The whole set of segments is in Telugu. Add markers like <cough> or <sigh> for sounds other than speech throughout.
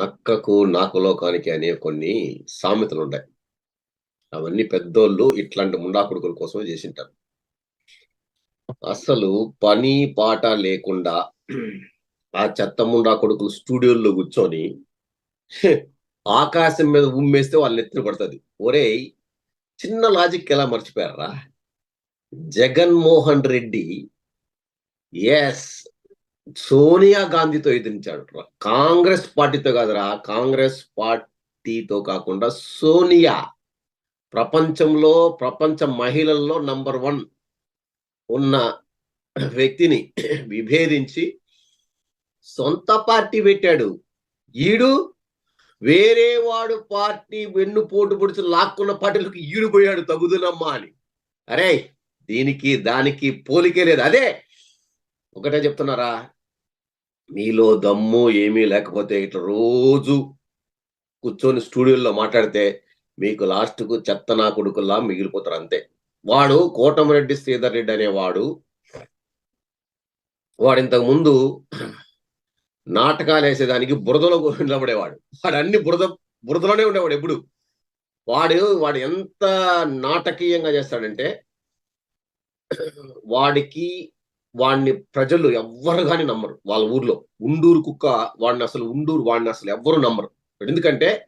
నక్కకు నాకు లోకానికి అనే కొన్ని సామెతలు ఉంటాయి. అవన్నీ పెద్దోళ్ళు ఇట్లాంటి ముండాకుడుకుల కోసమే చేసింటారు. అసలు పని పాట లేకుండా ఆ చెత్త ముండా కొడుకులు స్టూడియోల్లో కూర్చొని ఆకాశం మీద ఉమ్మేస్తే వాళ్ళు నెత్తిన పడుతుంది. ఒరేయ్ చిన్న లాజిక్ ఎలా మర్చిపోయారా? జగన్మోహన్ రెడ్డి ఎస్ సోనియా గాంధీతో ఎదిరించాడు. కాంగ్రెస్ పార్టీతో కాదురా కాంగ్రెస్ పార్టీతో కాకుండా సోనియా ప్రపంచంలో ప్రపంచ మహిళల్లో నంబర్ వన్ ఉన్న వ్యక్తిని విభేదించి సొంత పార్టీ పెట్టాడు. ఈడు వేరే వాడు పార్టీ వెన్ను పోటు పొడిచి లాక్కున్న పార్టీలకు ఈడిపోయాడు తగుదునమ్మా అని. అరే దీనికి దానికి పోలికే లేదు. అదే ఒకటే చెప్తున్నారా మీలో దమ్ము ఏమీ లేకపోతే ఇట్లా రోజు కూర్చొని స్టూడియోలో మాట్లాడితే మీకు లాస్ట్కు చెత్త నా కొడుకుల్లా మిగిలిపోతారు అంతే. వాడు కోటమిరెడ్డి శ్రీధర్ రెడ్డి అనేవాడు వాడు ఇంతకు ముందు నాటకాలు వేసేదానికి బురదలో నిలబడేవాడు. వాడు అన్ని బురద బురదలోనే ఉండేవాడు ఎప్పుడు. వాడు వాడు ఎంత నాటకీయంగా చేస్తాడంటే వాడికి వాడిని ప్రజలు ఎవ్వరు కానీ నమ్మరు. వాళ్ళ ఊర్లో ఉండూరు కుక్క వాడిని అసలు ఉండూరు వాడిని అసలు ఎవ్వరు నమ్మరు. ఎందుకంటే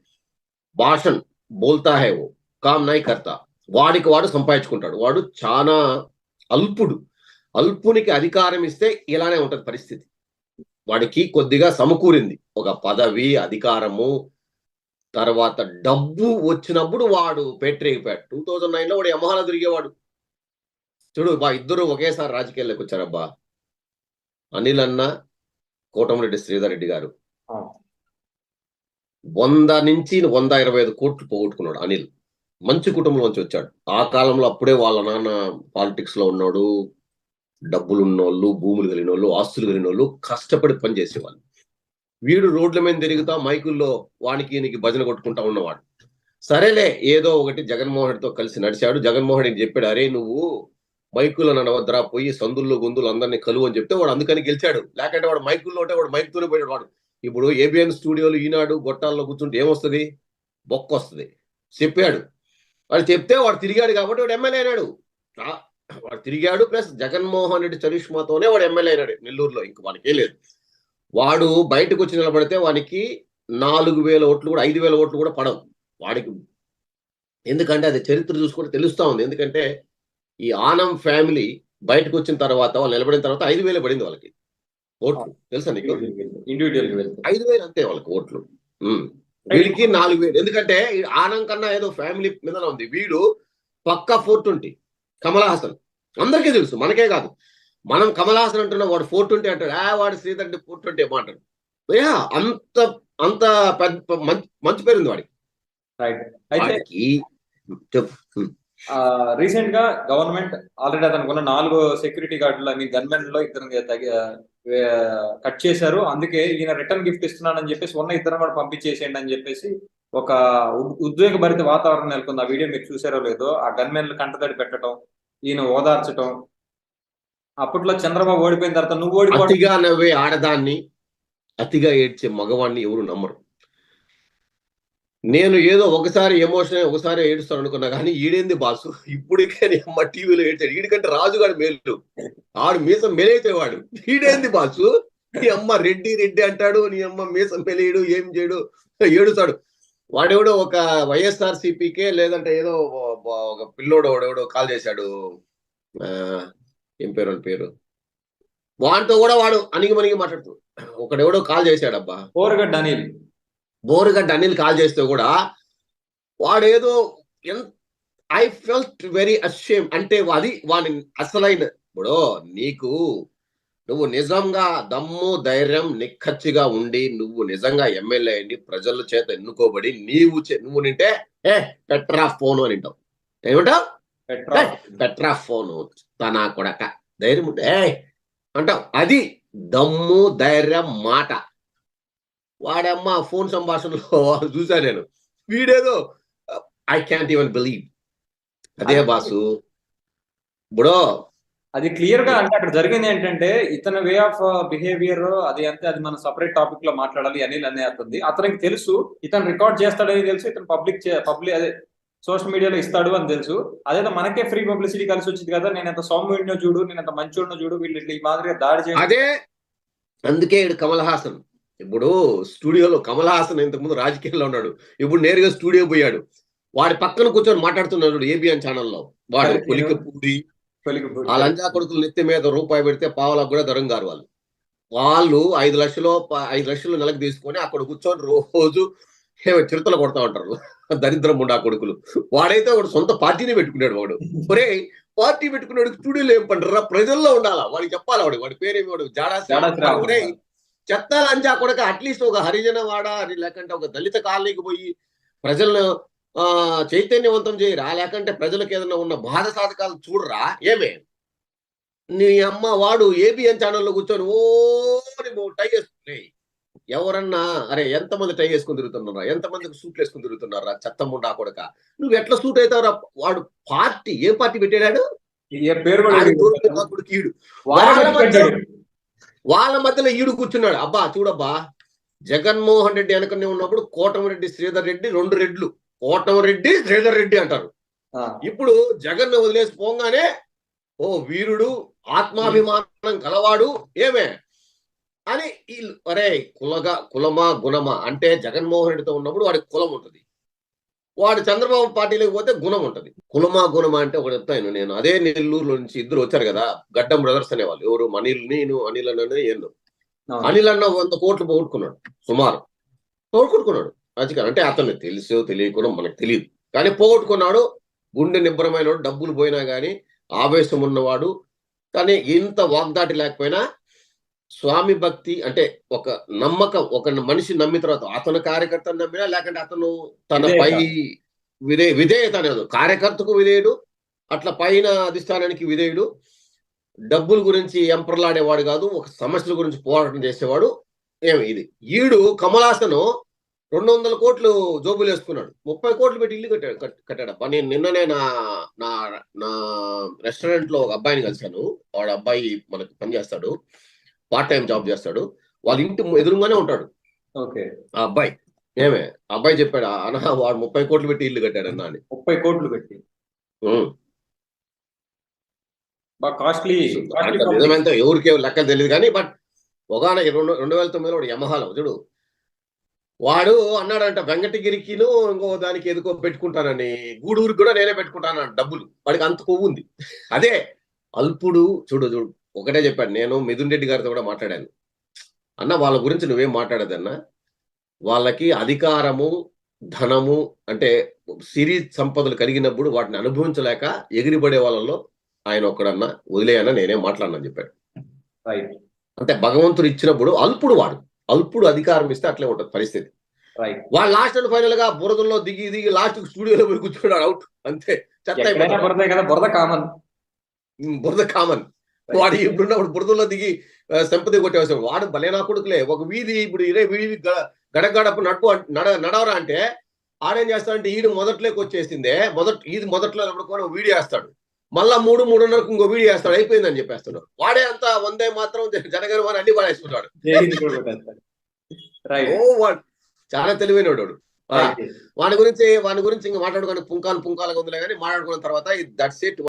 భాషన్ బోల్తా హే ఓ కామ్ నాయ్ కర్త. వాడికి వాడు సంపాదించుకుంటాడు. వాడు చాలా అల్పుడు. అల్పునికి అధికారం ఇస్తే ఇలానే ఉంటుంది పరిస్థితి. వాడికి కొద్దిగా సమకూరింది. ఒక పదవి అధికారము తర్వాత డబ్బు వచ్చినప్పుడు వాడు పెట్టరేగిపోయాడు టూ థౌజండ్ నైన్లో వాడు యమహాల తిరిగేవాడు. చూడు బా ఇద్దరు ఒకేసారి రాజకీయాల్లోకి వచ్చారబ్బా. అనిల్ అన్న కోటమిరెడ్డి శ్రీధర్ రెడ్డి గారు. వంద నుంచి వంద ఇరవై ఐదు కోట్లు పోగొట్టుకున్నాడు అనిల్. మంచి కుటుంబం నుంచి వచ్చాడు. ఆ కాలంలో అప్పుడే వాళ్ళ నాన్న పాలిటిక్స్లో ఉన్నాడు. డబ్బులు ఉన్నోళ్ళు భూములు కలిగిన వాళ్ళు ఆస్తులు కలిగిన వాళ్ళు కష్టపడి పని చేసేవాళ్ళు. వీడు రోడ్ల మీద తిరుగుతా మైకుల్లో వానికి ఈయనకి భజన కొట్టుకుంటా ఉన్నవాడు. సరేలే ఏదో ఒకటి జగన్మోహన్ రెడ్డితో కలిసి నడిచాడు. జగన్మోహన్ రెడ్డి చెప్పాడు అరే నువ్వు మైకుల్లో నడవద్దురా పోయి సందుల్లో గొంతులు అందరినీ కలువు అని చెప్తే వాడు అందుకని గెలిచాడు. లేకంటే వాడు మైకుల్లో ఉంటే వాడు మైకుతోనే పోయాడు వాడు. ఇప్పుడు ఏబిఎన్ స్టూడియోలు ఈనాడు గొట్టాల్లో కూర్చుంటే ఏమొస్తుంది? బొక్క వస్తుంది. చెప్పాడు. వాడు చెప్తే వాడు తిరిగాడు కాబట్టి వాడు ఎమ్మెల్యే అయినాడు. వాడు తిరిగాడు ప్లస్ జగన్మోహన్ రెడ్డి చరిష్మాతోనే వాడు ఎమ్మెల్యే అయినాడు నెల్లూరులో. ఇంక వాడికి లేదు. వాడు బయటకు వచ్చి నిలబడితే వానికి నాలుగు వేల ఓట్లు కూడా ఐదు వేల ఓట్లు కూడా పడవు. వాడికి ఎందుకంటే అది చరిత్ర చూసుకుంటే తెలుస్తా ఉంది. ఎందుకంటే ఈ ఆనం ఫ్యామిలీ బయటకు వచ్చిన తర్వాత వాళ్ళు నిలబడిన తర్వాత ఐదు వేలు పడింది వాళ్ళకి. ఓట్లు. తెలుసా నీకు? ఇండివిజువల్ ఐదు వేలు అంతే వాళ్ళకి ఓట్లు. వీడికి నాలుగు వేలు. ఎందుకంటే ఆనం కన్నా ఏదో ఫ్యామిలీ మీద ఉంది. వీడు పక్కా ఫోర్ ట్వంటీ కమల్ హాసన్. అందరికీ తెలుసు. మనకే కాదు. మనం కమల్ హాసన్ అంటున్నాం వాడు ఫోర్ ట్వంటీ అంటాడు. ఆ వాడు శ్రీధర్ ఫోర్ ట్వంటీ ఏమంటాడు యా అంత అంత పెద్ద మంచి మంచి పేరు ఉంది వాడికి రీసెంట్గా గవర్నమెంట్ ఆల్రెడీ అతనికి ఉన్న నాలుగు సెక్యూరిటీ గార్డులు మీ గన్మెన్లో ఇద్దరు కట్ చేశారు. అందుకే ఈయన రిటర్న్ గిఫ్ట్ ఇస్తున్నానని చెప్పేసి ఉన్న ఇద్దరు కూడా పంపించేసేయండి అని చెప్పేసి ఒక ఉద్వేగభరిత వాతావరణం నెలకొంది. ఆ వీడియో మీరు చూసారో లేదో ఆ గన్మెన్లు కంటతడి పెట్టడం ఈయన ఓదార్చడం అప్పట్లో చంద్రబాబు ఓడిపోయిన తర్వాత నువ్వు ఓడిపోయి అతిగా నవ్వే ఆడదాన్ని అతిగా ఏడ్చే మగవాణ్ణి ఎవరు నమ్మరు. నేను ఏదో ఒకసారి ఎమోషన్ ఒకసారి ఏడుస్తాను అనుకున్నా కానీ ఈడేంది బాసు? ఇప్పుడికే నీ అమ్మ టీవీలో ఏడ్చాడు. ఈడికంటే రాజుగాడు మేలు ఆడు మీసం మెలైతే వాడు ఈడేంది బాసు? నీ అమ్మ రెడ్డి రెడ్డి అంటాడు. నీ అమ్మ మీసం మెలేయడు ఏం చేయడు? ఏడుస్తాడు. వాడెవడో ఒక వైఎస్ఆర్ సిపికే లేదంటే ఏదో ఒక- పిల్లోడు ఎవడెవడో కాల్ చేశాడు. ఆ, ఏం పేరు పేరు? వాడితో కూడా వాడు అణిగి మణిగి మాట్లాడుతూ. ఒకడెవడో కాల్ చేశాడబ్బా. ఓరగడ్డ అనిల్. బోరుగడ్డ అనిల్ కాల్ చేస్తే కూడా వాడేదో ఐ ఫెల్ట్ వెరీ అషేమ్ అంటే అది వాడి అసలైన ఇప్పుడు నీకు నువ్వు నిజంగా దమ్ము ధైర్యం నిక్కచ్చిగా ఉండి నువ్వు నిజంగా ఎమ్మెల్యే అయ్యి ప్రజల చేత ఎన్నుకోబడి నీవు నువ్వు నింటే ఏ పెట్రా ఫోను అని అంటావు. ఏమంటావు? పెట్రా ఫోను. తన కొడక. ధైర్యం ఉంటే అంటావు. అది దమ్ము ధైర్యం మాట. వాడమ్మ ఫోన్ సంభాషణలో <laughs> చూసా నేను. వీడేదో ఐ క్యాంట్ ఈవెన్ బిలీవ్ అదే బాసు. ఇప్పుడు అది క్లియర్గా అంటే అక్కడ జరిగింది ఏంటంటే ఇతని వే ఆఫ్ బిహేవియర్ అది అంతే అది మనం సపరేట్ టాపిక్లో మాట్లాడాలి అనిల్ అనే అతనిది. అతనికి తెలుసు ఇతను రికార్డ్ చేస్తాడని తెలుసు ఇతను పబ్లిక్ పబ్లిక్ అదే సోషల్ మీడియాలో ఇస్తాడు అని తెలుసు. అదేదో మనకే ఫ్రీ పబ్లిసిటీ కలిసి వచ్చింది కదా నేను ఎంత సౌమ్యుడినో చూడు నేను ఎంత మంచోడినో చూడు వీళ్ళు ఇట్లా ఈ మాదిరిగా దాడి చేసి అదే అందుకే కమల్ హాసన్. ఇప్పుడు స్టూడియోలో కమల్ హాసన్ ఇంతకుముందు రాజకీయాల్లో ఉన్నాడు. ఇప్పుడు నేరుగా స్టూడియో పోయాడు. వాడి పక్కన కూర్చొని మాట్లాడుతున్నాడు ఏబిఎన్ ఛానల్లో. వాడు ఎవరు? పులిక పూడి వెలుగు ఆ లంజా కొడుకులు నెత్తి మీద రూపాయి పెడితే పావులకు కూడా దరం గారు వాళ్ళు. వాళ్ళు ఐదు లక్షలు ఐదు లక్షలు నెలకు తీసుకొని అక్కడ కూర్చొని రోజు ఏమో చిరుతలు కొడతా ఉంటారు. దరిద్రం ఉండా కొడుకులు. వాడైతే వాడు సొంత పార్టీని పెట్టుకున్నాడు వాడు. ఒరే పార్టీ పెట్టుకున్నాడు స్టూడియోలో ఏం పంటారా ప్రజల్లో ఉండాలా? వాడికి చెప్పాలి వాడు? వాడి పేరేమి వాడు? జాడా చెత్త లంజా కొడక అట్లీస్ట్ ఒక హరిజన వాడ అది లేకంటే ఒక దళిత కాలనీకి పోయి ప్రజలను ఆ చైతన్యవంతం చేయరా లేకంటే ప్రజలకు ఏదైనా ఉన్న బాధ సాధకాలు చూడరా. ఏమే? నీ అమ్మ వాడు ఏబిఎన్ ఛానల్లో కూర్చొని ఓ అని టై వేసుకుని ఎవరన్నా అరే ఎంతమంది టై వేసుకుని తిరుగుతున్నారా? ఎంతమందికి సూట్లు వేసుకుని తిరుగుతున్నారా? చెత్త ముండా కొడక. నువ్వు ఎట్లా సూట్ అవుతావురా? వాడు పార్టీ ఏ పార్టీ పెట్టాడు వాళ్ళ మధ్యలో ఈడు కూర్చున్నాడు. అబ్బా చూడబ్బా జగన్మోహన్ రెడ్డి వెనకనే ఉన్నప్పుడు కోటమిరెడ్డి శ్రీధర్ రెడ్డి రెండు రెడ్లు. కోటమిరెడ్డి శ్రీధర్ రెడ్డి అంటారు. ఇప్పుడు జగన్ వదిలేసి పోగానే ఓ వీరుడు ఆత్మాభిమానం కలవాడు ఏమే? అని వీళ్ళు అరే కులగా కులమా గుణమా అంటే జగన్మోహన్ రెడ్డితో ఉన్నప్పుడు వాడికి కులం ఉంటుంది. వాడు చంద్రబాబు పార్టీలోకి పోతే గుణం ఉంటుంది. కులమా గుణమా అంటే ఒకటి చెప్తాను నేను. అదే నెల్లూరులో నుంచి ఇద్దరు వచ్చారు కదా గడ్డం బ్రదర్స్ అనేవాళ్ళు. ఎవరు? అనిల్ నేను అనిల్ అన్న అవును. అనిల్ అన్న వంద కోట్లు పోగొట్టుకున్నాడు సుమారు. పోగొట్టుకున్నాడు. రాజకీయాలు అంటే అతను తెలుసో తెలియకుండా మనకు తెలియదు. కానీ పోగొట్టుకున్నాడు గుండె నిబ్బరమైన డబ్బులు పోయినా కానీ ఆవేశం ఉన్నవాడు. కానీ ఇంత వాగ్దాటి లేకపోయినా స్వామి భక్తి అంటే ఒక నమ్మకం ఒక మనిషి నమ్మిన తర్వాత అతను కార్యకర్తను నమ్మినా లేకంటే అతను తన. పై విధే విధేయత అనేది. కార్యకర్తకు విధేయుడు అట్లా పైన అధిష్టానానికి విధేయుడు. డబ్బుల గురించి ఎంపర్లాడేవాడు కాదు ఒక సమస్యల గురించి పోరాటం చేసేవాడు ఏమి ఇది. ఈడు కమలాసను రెండు వందల కోట్లు జోబులు వేసుకున్నాడు. ముప్పై కోట్లు పెట్టి ఇల్లు కట్టాడు కట్- కట్టాడప్ప నేను నిన్ననే నా నా నా రెస్టారెంట్లో ఒక అబ్బాయిని కలిశాను. వాడు అబ్బాయి మనకు పనిచేస్తాడు. పార్ట్ టైం జాబ్ చేస్తాడు. వాళ్ళ ఇంటి ఎదురుగానే ఉంటాడు. ఓకే. ఆ అబ్బాయి. ఏమే? అబ్బాయి చెప్పాడు అన్న వాడు ముప్పై కోట్లు పెట్టి ఇల్లు కట్టాడన్నా అని. ముప్పై కోట్లు పెట్టి. కాస్ట్లీ నిజమెంతో ఎవరికి లెక్కలు తెలియదు కానీ బట్ ఒకనొక రెండు రెండు వేల తొమ్మిదిలో వాడు యమహాలో చూడు. వాడు అన్నాడంట వెంకటగిరికిను ఇంకో దానికి ఎదుకో పెట్టుకుంటానని. గూడూరికి కూడా నేనే పెట్టుకుంటాను డబ్బులు. వాడికి అంత కొవ్వు ఉంది. అదే అల్పుడు చూడు చూడు. ఒకటే చెప్పాడు నేను మిథున్ రెడ్డి గారితో కూడా మాట్లాడాను. అన్న వాళ్ళ గురించి నువ్వేం మాట్లాడదన్నా వాళ్ళకి అధికారము ధనము అంటే సిరి సంపదలు కలిగినప్పుడు వాటిని అనుభవించలేక ఎగిరిపడే వాళ్ళలో ఆయన ఒక్కడన్నా వదిలేయన్నా నేనేం మాట్లాడినా చెప్పాడు. అంటే భగవంతుడు ఇచ్చినప్పుడు అల్పుడు వాడు. అల్పుడు అధికారం ఇస్తే అట్లే ఉంటుంది పరిస్థితి. వాడు లాస్ట్ అండ్ ఫైనల్గా బురదల్లో దిగి దిగి లాస్ట్ స్టూడియోలో పోయి కూర్చున్నాడు అవుట్ అంతే. చెత్త. బురదే కదా బురద కామన్ వాడు ఇప్పుడున్నప్పుడు బురదలో దిగి సంపతి కొట్టేవాడు వాడు భలే నా కొడుకులే. ఒక వీధి ఇప్పుడు ఇదే వీధి గ- గడప గడప నడుపు నడ నడవరా అంటే ఆడేం చేస్తాడంటే ఈడు మొదట్లోకి వచ్చేసిందే మొదట్ ఇది మొదట్లో కూడా వీడియో వేస్తాడు. మళ్ళా మూడు మూడున్నరకు ఇంకో వీడియో వేస్తాడు. అయిపోయిందని చెప్పేస్తాడు వాడే అంత వందే మాత్రం జనగణమని అన్ని వాడేసుకుంటాడు రైట్ ఓ వాడు చాలా తెలివైన వాడు. వాని గురించి వాని గురించి ఇంకా మాట్లాడుకొని. పుంకాలు పుంకాలుగా ఉందిలే కానీ మాట్లాడుకున్న తర్వాత దట్స్ ఇట్.